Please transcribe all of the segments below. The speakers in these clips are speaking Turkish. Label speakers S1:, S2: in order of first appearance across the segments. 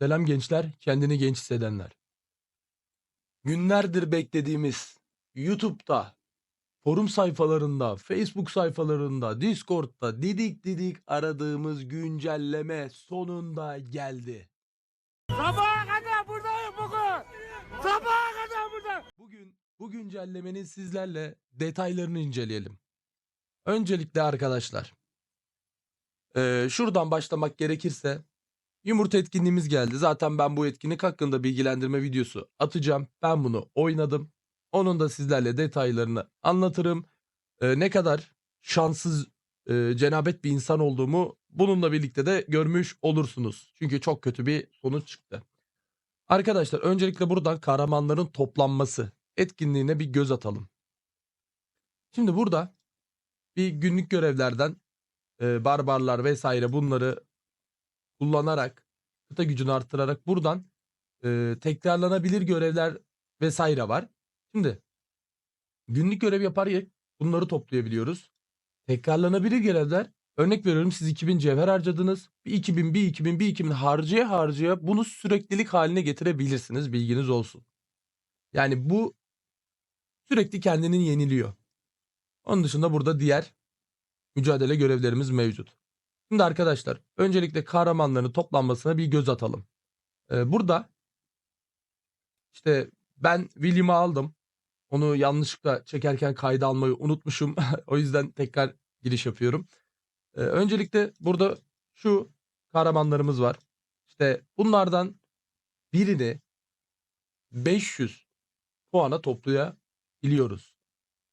S1: Selam gençler, kendini genç hissedenler. Günlerdir beklediğimiz YouTube'da, forum sayfalarında, Facebook sayfalarında, Discord'da didik didik aradığımız güncelleme sonunda geldi.
S2: Sabaha kadar buradayım bugün. Sabaha kadar buradayım.
S1: Bugün bu güncellemenin sizlerle detaylarını inceleyelim. Öncelikle arkadaşlar, şuradan başlamak gerekirse yumurta etkinliğimiz geldi. Zaten ben bu etkinlik hakkında bilgilendirme videosu atacağım. Ben bunu oynadım. Onun da sizlerle detaylarını anlatırım. Eee, ne kadar şanssız, eee, cenabet bir insan olduğumu bununla birlikte de görmüş olursunuz. Çünkü çok kötü bir sonuç çıktı. Arkadaşlar öncelikle buradan kahramanların toplanması etkinliğine bir göz atalım. Şimdi burada bir günlük görevlerden e, barbarlar vesaire bunları kullanarak kıta gücünü arttırarak buradan e, tekrarlanabilir görevler vesaire var. Şimdi günlük görev yaparak bunları toplayabiliyoruz. Tekrarlanabilir görevler örnek veriyorum siz 2000 cevher harcadınız. Bir 2000 bir 2000 bir 2000 harcaya harcaya bunu süreklilik haline getirebilirsiniz bilginiz olsun. Yani bu sürekli kendini yeniliyor. Onun dışında burada diğer mücadele görevlerimiz mevcut. Şimdi arkadaşlar öncelikle kahramanların toplanmasına bir göz atalım. Ee, burada işte ben William'ı aldım. Onu yanlışlıkla çekerken kayda almayı unutmuşum. o yüzden tekrar giriş yapıyorum. Ee, öncelikle burada şu kahramanlarımız var. İşte bunlardan birini 500 puana toplayabiliyoruz.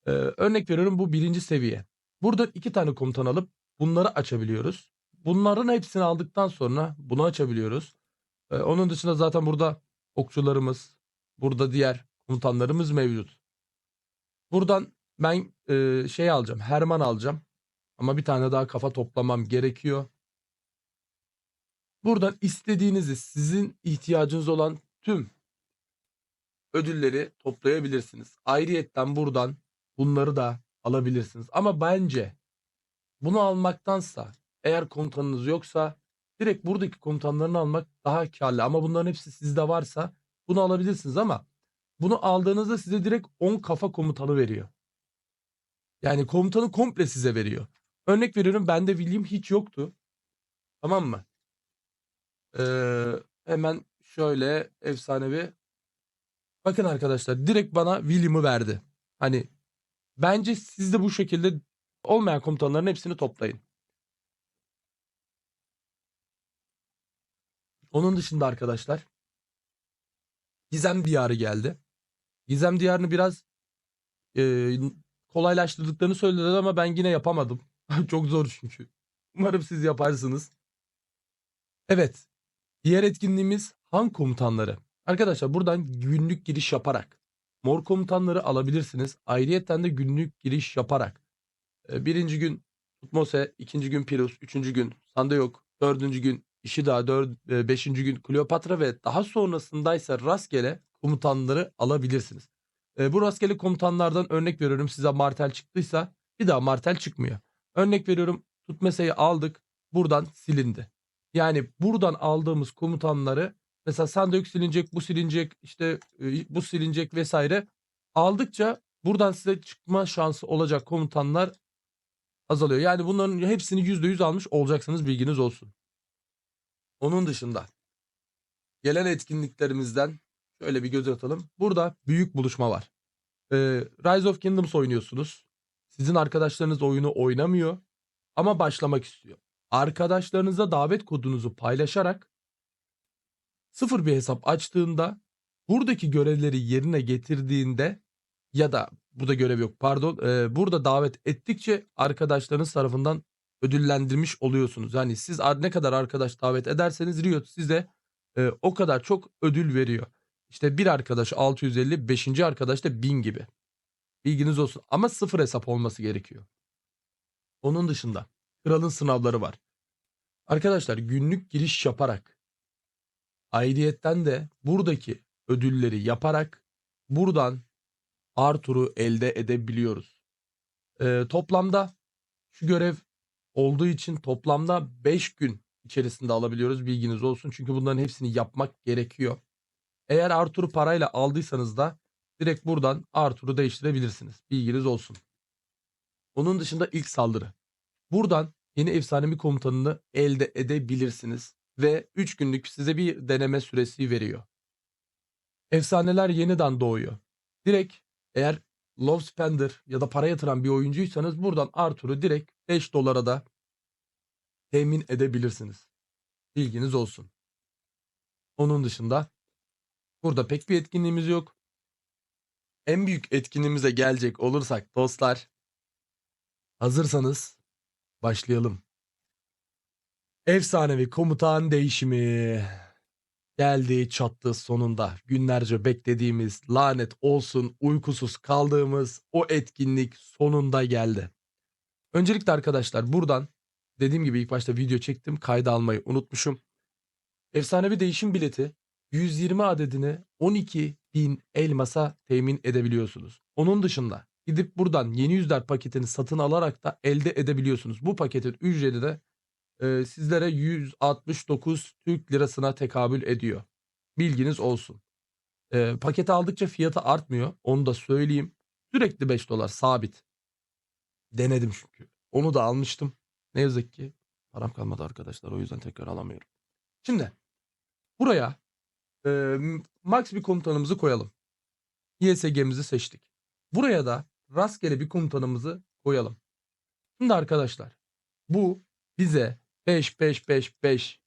S1: Ee, örnek veriyorum bu birinci seviye. Burada iki tane komutan alıp bunları açabiliyoruz. Bunların hepsini aldıktan sonra bunu açabiliyoruz. Ee, onun dışında zaten burada okçularımız, burada diğer komutanlarımız mevcut. Buradan ben e, şey alacağım, Herman alacağım. Ama bir tane daha kafa toplamam gerekiyor. Buradan istediğinizi sizin ihtiyacınız olan tüm ödülleri toplayabilirsiniz. Ayrıyetten buradan bunları da alabilirsiniz. Ama bence bunu almaktansa eğer komutanınız yoksa direkt buradaki komutanlarını almak daha karlı. Ama bunların hepsi sizde varsa bunu alabilirsiniz ama bunu aldığınızda size direkt 10 kafa komutanı veriyor. Yani komutanı komple size veriyor. Örnek veriyorum bende William hiç yoktu. Tamam mı? Ee, hemen şöyle efsanevi. Bakın arkadaşlar direkt bana William'ı verdi. Hani bence siz de bu şekilde olmayan komutanların hepsini toplayın. Onun dışında arkadaşlar Gizem Diyarı geldi. Gizem Diyarı'nı biraz e, kolaylaştırdıklarını söylediler ama ben yine yapamadım. Çok zor çünkü. Umarım siz yaparsınız. Evet. Diğer etkinliğimiz Han komutanları. Arkadaşlar buradan günlük giriş yaparak mor komutanları alabilirsiniz. Ayrıyeten de günlük giriş yaparak. E, Birinci gün Tutmose, ikinci gün Pirus, üçüncü gün Sandayok, dördüncü gün Ishida, dört, e, beşinci gün Kleopatra ve daha sonrasındaysa rastgele komutanları alabilirsiniz. E, bu rastgele komutanlardan örnek veriyorum size Martel çıktıysa bir daha Martel çıkmıyor. Örnek veriyorum Tutmese'yi aldık buradan silindi. Yani buradan aldığımız komutanları mesela Sandök silinecek, bu silinecek, işte e, bu silinecek vesaire aldıkça buradan size çıkma şansı olacak komutanlar azalıyor. Yani bunların hepsini %100 almış olacaksınız bilginiz olsun. Onun dışında gelen etkinliklerimizden şöyle bir göz atalım. Burada büyük buluşma var. Ee, Rise of Kingdoms oynuyorsunuz. Sizin arkadaşlarınız oyunu oynamıyor ama başlamak istiyor. Arkadaşlarınıza davet kodunuzu paylaşarak sıfır bir hesap açtığında buradaki görevleri yerine getirdiğinde ya da burada görev yok pardon e, burada davet ettikçe arkadaşlarınız tarafından ödüllendirmiş oluyorsunuz. Yani siz ne kadar arkadaş davet ederseniz Riot size e, o kadar çok ödül veriyor. İşte bir arkadaş 650, beşinci arkadaş da 1000 gibi. Bilginiz olsun. Ama sıfır hesap olması gerekiyor. Onun dışında kralın sınavları var. Arkadaşlar günlük giriş yaparak ayrıyetten de buradaki ödülleri yaparak buradan Arthur'u elde edebiliyoruz. Ee, toplamda şu görev olduğu için toplamda 5 gün içerisinde alabiliyoruz. Bilginiz olsun. Çünkü bunların hepsini yapmak gerekiyor. Eğer Arthur'u parayla aldıysanız da direkt buradan Arthur'u değiştirebilirsiniz. Bilginiz olsun. Onun dışında ilk saldırı. Buradan yeni efsanevi komutanını elde edebilirsiniz. Ve 3 günlük size bir deneme süresi veriyor. Efsaneler yeniden doğuyor. Direkt eğer Love Spender ya da para yatıran bir oyuncuysanız buradan Arthur'u direkt 5 dolara da temin edebilirsiniz. Bilginiz olsun. Onun dışında burada pek bir etkinliğimiz yok. En büyük etkinliğimize gelecek olursak dostlar hazırsanız başlayalım. Efsanevi komutan değişimi geldi çattı sonunda. Günlerce beklediğimiz lanet olsun uykusuz kaldığımız o etkinlik sonunda geldi. Öncelikle arkadaşlar buradan dediğim gibi ilk başta video çektim kayda almayı unutmuşum. Efsanevi değişim bileti 120 adedini 12 bin elmasa temin edebiliyorsunuz. Onun dışında gidip buradan yeni yüzler paketini satın alarak da elde edebiliyorsunuz. Bu paketin ücreti de e, sizlere 169 Türk lirasına tekabül ediyor. Bilginiz olsun. E, paketi aldıkça fiyatı artmıyor. Onu da söyleyeyim. Sürekli 5 dolar sabit. Denedim çünkü. Onu da almıştım. Ne yazık ki param kalmadı arkadaşlar. O yüzden tekrar alamıyorum. Şimdi buraya e, max bir komutanımızı koyalım. YSG'mizi seçtik. Buraya da rastgele bir komutanımızı koyalım. Şimdi arkadaşlar bu bize 5 5 5 5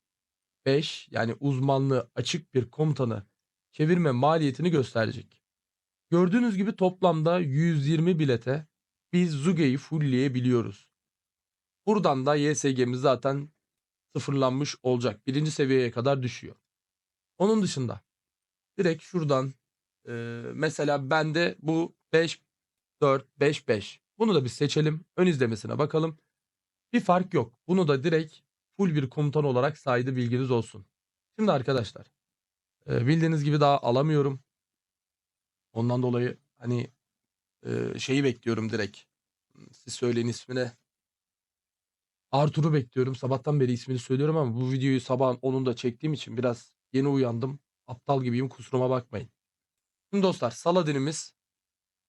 S1: 5 yani uzmanlığı açık bir komutanı çevirme maliyetini gösterecek. Gördüğünüz gibi toplamda 120 bilete biz Zuge'yi fullleyebiliyoruz. Buradan da YSG'miz zaten sıfırlanmış olacak. Birinci seviyeye kadar düşüyor. Onun dışında direkt şuradan e, mesela bende bu 5 4 5 5. Bunu da bir seçelim. Ön izlemesine bakalım. Bir fark yok. Bunu da direkt full bir komutan olarak saydı bilginiz olsun. Şimdi arkadaşlar e, bildiğiniz gibi daha alamıyorum. Ondan dolayı hani e, şeyi bekliyorum direkt. Siz söyleyin ismine. Arthur'u bekliyorum. Sabahtan beri ismini söylüyorum ama bu videoyu sabahın 10'unda çektiğim için biraz yeni uyandım. Aptal gibiyim kusuruma bakmayın. Şimdi dostlar Saladin'imiz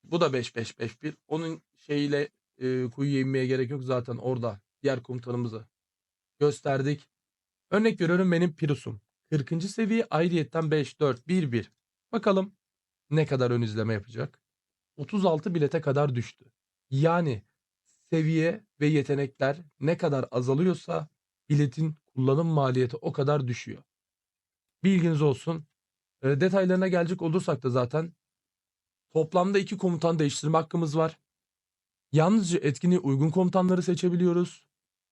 S1: bu da 5-5-5-1. Onun şeyiyle e, kuyuya inmeye gerek yok. Zaten orada diğer komutanımızı gösterdik. Örnek veriyorum benim Pirus'um. 40. seviye ayrıyetten 5-4-1-1. Bakalım ne kadar ön izleme yapacak. 36 bilete kadar düştü. Yani seviye ve yetenekler ne kadar azalıyorsa biletin kullanım maliyeti o kadar düşüyor. Bilginiz olsun. E, detaylarına gelecek olursak da zaten toplamda iki komutan değiştirme hakkımız var. Yalnızca etkinliğe uygun komutanları seçebiliyoruz.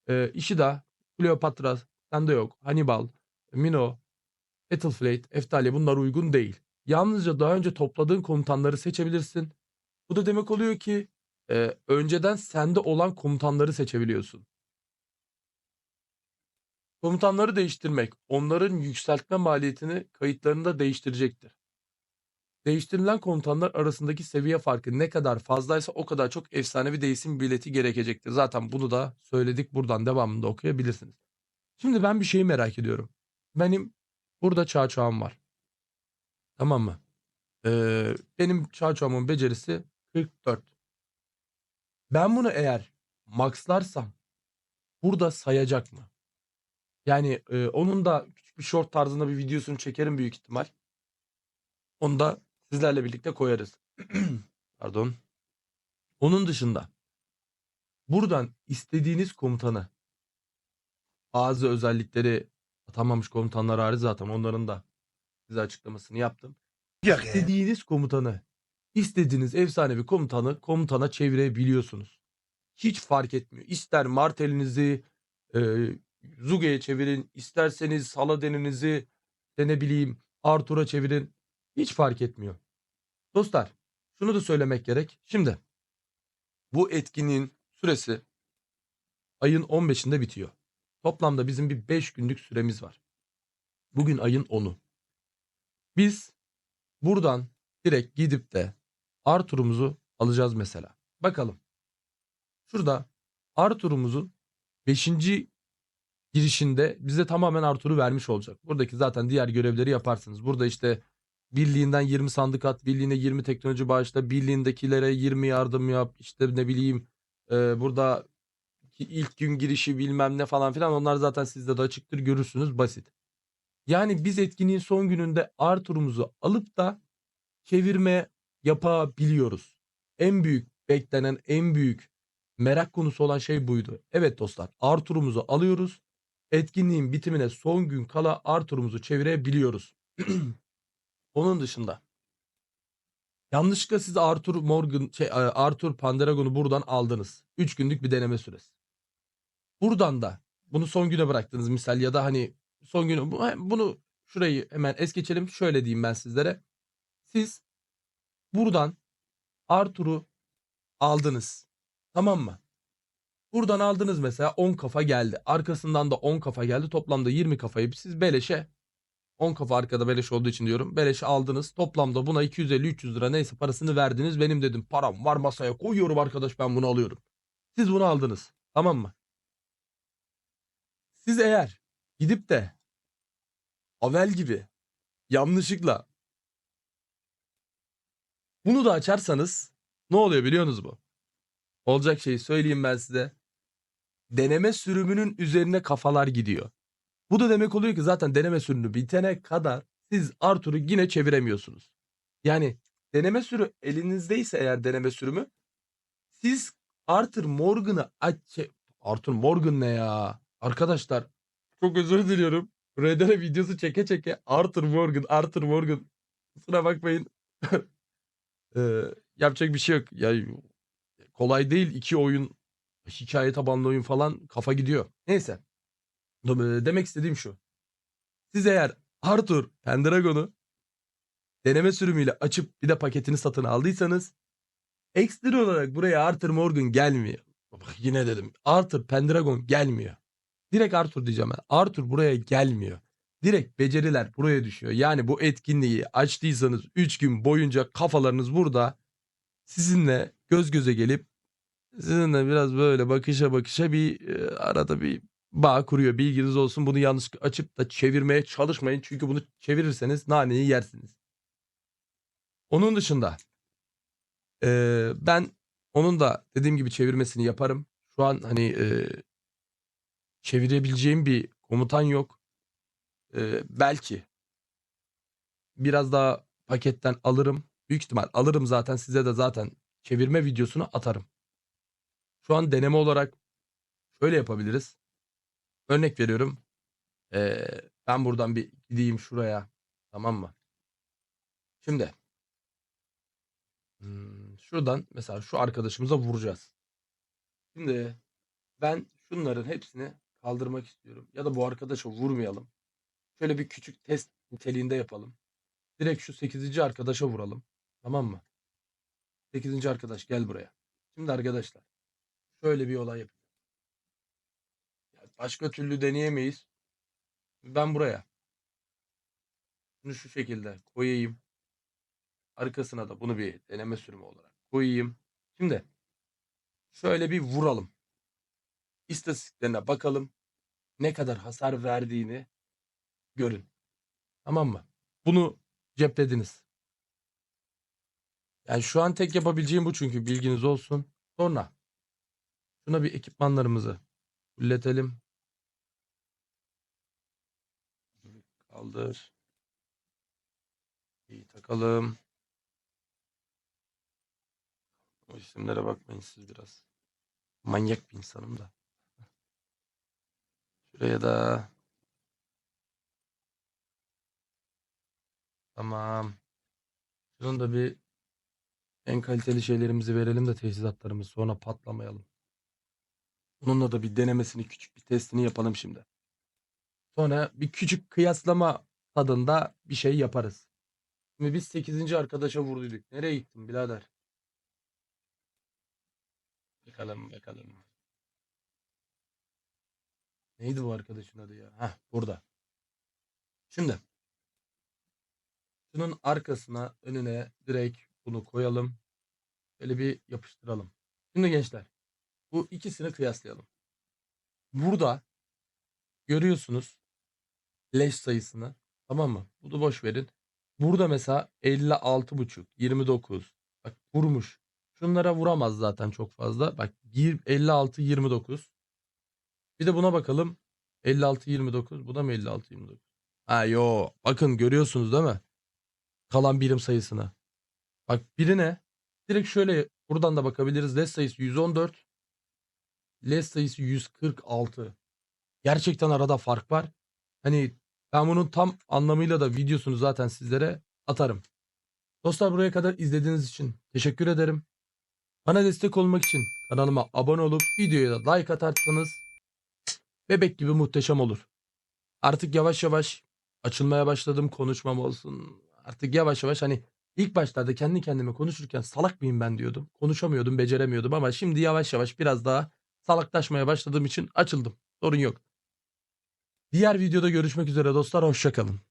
S1: E, Ishida, Cleopatra, sende yok. Hannibal, Mino, Ethelflaed, Eftalya bunlar uygun değil. Yalnızca daha önce topladığın komutanları seçebilirsin. Bu da demek oluyor ki e, önceden sende olan komutanları seçebiliyorsun. Komutanları değiştirmek onların yükseltme maliyetini kayıtlarında değiştirecektir. Değiştirilen komutanlar arasındaki seviye farkı ne kadar fazlaysa o kadar çok efsanevi değişim bileti gerekecektir. Zaten bunu da söyledik buradan devamında okuyabilirsiniz. Şimdi ben bir şeyi merak ediyorum. Benim burada çağçağım var. Tamam mı? Ee, benim çağçağımın becerisi 44. Ben bunu eğer maxlarsam burada sayacak mı? Yani e, onun da küçük bir short tarzında bir videosunu çekerim büyük ihtimal. Onu da sizlerle birlikte koyarız. Pardon. Onun dışında buradan istediğiniz komutanı bazı özellikleri atamamış komutanlar hariç zaten onların da size açıklamasını yaptım.
S2: Yok ya.
S1: İstediğiniz komutanı, istediğiniz efsanevi komutanı komutana çevirebiliyorsunuz. Hiç fark etmiyor. İster Martel'inizi e, Zuge'ye çevirin, isterseniz Saladin'inizi de ne bileyim Arthur'a çevirin. Hiç fark etmiyor. Dostlar, şunu da söylemek gerek. Şimdi bu etkinliğin süresi ayın 15'inde bitiyor. Toplamda bizim bir 5 günlük süremiz var. Bugün ayın 10'u. Biz buradan direkt gidip de Arthur'umuzu alacağız mesela. Bakalım. Şurada Arthur'umuzun 5. girişinde bize tamamen Arthur'u vermiş olacak. Buradaki zaten diğer görevleri yaparsınız. Burada işte birliğinden 20 sandık at, birliğine 20 teknoloji bağışla, birliğindekilere 20 yardım yap, işte ne bileyim e, burada ilk gün girişi bilmem ne falan filan onlar zaten sizde de açıktır görürsünüz basit. Yani biz etkinliğin son gününde Arthur'umuzu alıp da çevirme yapabiliyoruz. En büyük beklenen en büyük merak konusu olan şey buydu. Evet dostlar Arthur'umuzu alıyoruz. Etkinliğin bitimine son gün kala Arthur'umuzu çevirebiliyoruz. Onun dışında yanlışlıkla siz Arthur Morgan şey Arthur Pendragon'u buradan aldınız. 3 günlük bir deneme süresi. Buradan da bunu son güne bıraktınız misal ya da hani son günü bu- bunu şurayı hemen es geçelim. Şöyle diyeyim ben sizlere. Siz buradan Arthur'u aldınız. Tamam mı? Buradan aldınız mesela 10 kafa geldi. Arkasından da 10 kafa geldi. Toplamda 20 kafayı siz beleşe 10 kafa arkada beleş olduğu için diyorum. Beleşe aldınız. Toplamda buna 250-300 lira neyse parasını verdiniz. Benim dedim param var masaya koyuyorum arkadaş ben bunu alıyorum. Siz bunu aldınız. Tamam mı? Siz eğer gidip de Avel gibi yanlışlıkla bunu da açarsanız ne oluyor biliyorsunuz mu? Olacak şeyi söyleyeyim ben size. Deneme sürümünün üzerine kafalar gidiyor. Bu da demek oluyor ki zaten deneme sürümü bitene kadar siz Arthur'u yine çeviremiyorsunuz. Yani deneme sürü elinizdeyse eğer deneme sürümü siz Arthur Morgan'ı aç şey, Arthur Morgan ne ya? Arkadaşlar çok özür diliyorum. RDR videosu çeke çeke Arthur Morgan, Arthur Morgan. Kusura bakmayın. Ee, yapacak bir şey yok. Ya kolay değil iki oyun hikaye tabanlı oyun falan kafa gidiyor. Neyse. E, Demek istediğim şu. Siz eğer Arthur Pendragon'u deneme sürümüyle açıp bir de paketini satın aldıysanız ekstra olarak buraya Arthur Morgan gelmiyor. Bak yine dedim. Arthur Pendragon gelmiyor. Direkt Arthur diyeceğim ben. Arthur buraya gelmiyor. Direkt beceriler buraya düşüyor. Yani bu etkinliği açtıysanız 3 gün boyunca kafalarınız burada sizinle göz göze gelip sizinle biraz böyle bakışa bakışa bir e, arada bir bağ kuruyor. Bilginiz olsun. Bunu yanlış açıp da çevirmeye çalışmayın. Çünkü bunu çevirirseniz naneyi yersiniz. Onun dışında e, ben onun da dediğim gibi çevirmesini yaparım. Şu an hani e, çevirebileceğim bir komutan yok. E, belki biraz daha paketten alırım. Büyük ihtimal alırım zaten size de zaten çevirme videosunu atarım. Şu an deneme olarak şöyle yapabiliriz. Örnek veriyorum. Ee, ben buradan bir gideyim şuraya. Tamam mı? Şimdi hmm, şuradan mesela şu arkadaşımıza vuracağız. Şimdi ben şunların hepsini kaldırmak istiyorum. Ya da bu arkadaşa vurmayalım. Şöyle bir küçük test niteliğinde yapalım. Direkt şu 8. arkadaşa vuralım. Tamam mı? 8. arkadaş gel buraya. Şimdi arkadaşlar şöyle bir olay yapacağım. Başka türlü deneyemeyiz. Ben buraya bunu şu şekilde koyayım. Arkasına da bunu bir deneme sürümü olarak koyayım. Şimdi şöyle bir vuralım. İstatistiklerine bakalım. Ne kadar hasar verdiğini görün. Tamam mı? Bunu ceplediniz. Yani şu an tek yapabileceğim bu çünkü bilginiz olsun. Sonra şuna bir ekipmanlarımızı fulletelim. Kaldır. İyi takalım. O isimlere bakmayın siz biraz. Manyak bir insanım da. Şuraya da Tamam. Şunun da bir en kaliteli şeylerimizi verelim de teçhizatlarımız sonra patlamayalım. Bununla da bir denemesini küçük bir testini yapalım şimdi. Sonra bir küçük kıyaslama tadında bir şey yaparız. Şimdi biz 8. arkadaşa vurduyduk. Nereye gittin birader? Bakalım bakalım. Neydi bu arkadaşın adı ya? Heh burada. Şimdi şunun arkasına önüne direkt bunu koyalım. Böyle bir yapıştıralım. Şimdi gençler bu ikisini kıyaslayalım. Burada görüyorsunuz leş sayısını. Tamam mı? Bunu boş verin. Burada mesela 56,5, 29. Bak vurmuş. Şunlara vuramaz zaten çok fazla. Bak yir- 56, 29. Bir de buna bakalım. 56, 29. Bu da mı 56, 29? Ha yo. Bakın görüyorsunuz değil mi? Kalan birim sayısını. Bak birine direkt şöyle buradan da bakabiliriz. Les sayısı 114. Les sayısı 146. Gerçekten arada fark var. Hani ben bunun tam anlamıyla da videosunu zaten sizlere atarım. Dostlar buraya kadar izlediğiniz için teşekkür ederim. Bana destek olmak için kanalıma abone olup videoya da like atarsanız bebek gibi muhteşem olur. Artık yavaş yavaş açılmaya başladım konuşmam olsun. Artık yavaş yavaş hani ilk başlarda kendi kendime konuşurken salak mıyım ben diyordum. Konuşamıyordum, beceremiyordum ama şimdi yavaş yavaş biraz daha salaklaşmaya başladığım için açıldım. Sorun yok. Diğer videoda görüşmek üzere dostlar. Hoşçakalın.